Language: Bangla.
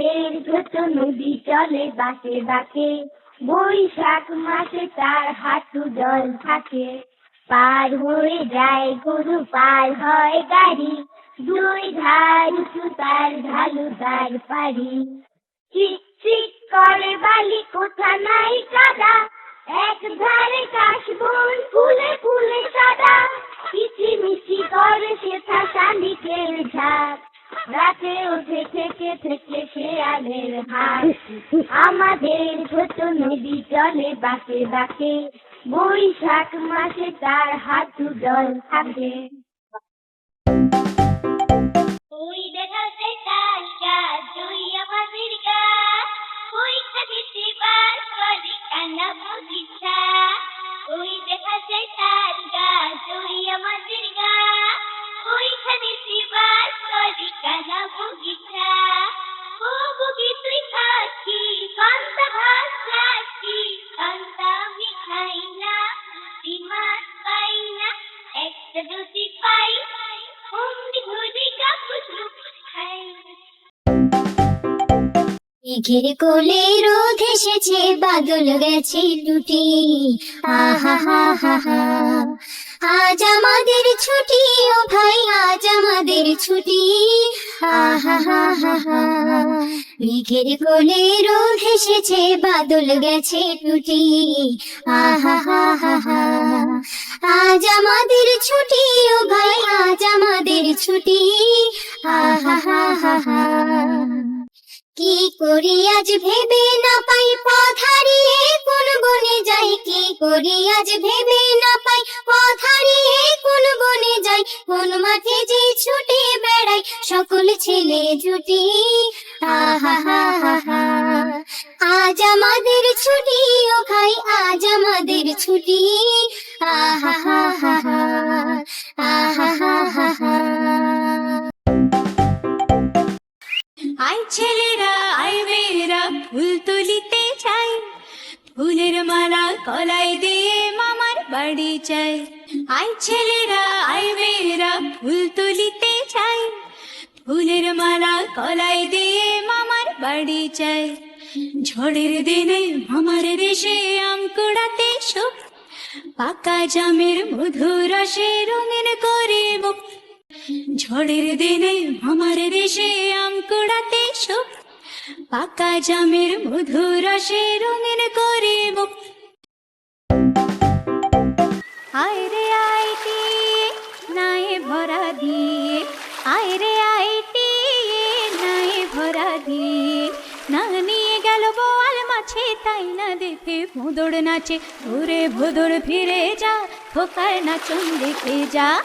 আমাদের ছোট নদী চলে বাঁকে বাঁকে। বৈশাখ মাসে তার হাঁটু জল থাকে। পার হয়ে যায় গরু, পার হয় গাড়ি। দুই ধার উঁচু তার ঢালু তার পারি চিক করে বালি, কোথা নাই কাদা। এক ধারে কাশবন, ফুলে ফুলে সাদা। কিচিমিচি করে সেথা শালিকের ঝাঁক। রাতে ওঠে থেকে থেকে শেয়ালের হাট আমাদের ছোট নদী চলে বাঁকে বাঁকে, বৈশাখ মাসে তার হাঁটু জল থাকে। ওই দেখা সে তাল গাছ। ওই আমাদের সে গাছ ওই আমাদের গাছ। মেঘের কোলে রোদ এসেছে বাদল গেছে দুটি আহা হা আজ আমাদের ছুটি, ও ভাই, আজ আমাদের ছুটি। হা হা হা মেঘের কোলে বাদল গেছে টুটি হা হা হা আজ আমাদের ছুটি, ও ভাই, আজ আমাদের ছুটি। আহা হা হা হা। কি করি আজ ভেবে না পাই? পথ কোন বনে যাই? কি করি আজ ভেবে না পাই? পথ হারিয়ে কোন বনে যাই? কোন মাঠে যে ছুটে বেড়াই? সকল ছেলে জুটি। আহা, হা হা হা আজ আমাদের ছুটি, ও খাই আজ আমাদের ছুটি। আহা, হা হা হা। আহা, হা ফুল তুলিতে চাই। ফুলের মালা কলাই দিয়ে মামার বাড়ি চাই আই ছেলেরা, আই মেয়েরা, ফুল তুলিতে চাই। ফুলের মালা কলাই দিয়ে মামার বাড়ি চাই ঝড়ের দিনে মামার দেশে আম কুড়াতে সুখ পাকা জামের মধুর রসে রঙিন করে মুখ। ঝড়ের দিনে আমার দেশে আম কুড়াতে সুখ পাকা জামের মধুর রসে রঙিন করে মুখ আয় রে আইটি, নাই ভরা দিয়ে। আয় রে আইটি, নাই ভরা দিয়ে। না নিয়ে গেল বোয়াল মাছে, তাই না দেখে ভোঁদড় নাচে। ওরে ভোঁদড় ফিরে যা, খোকার নাচন দেখে যা।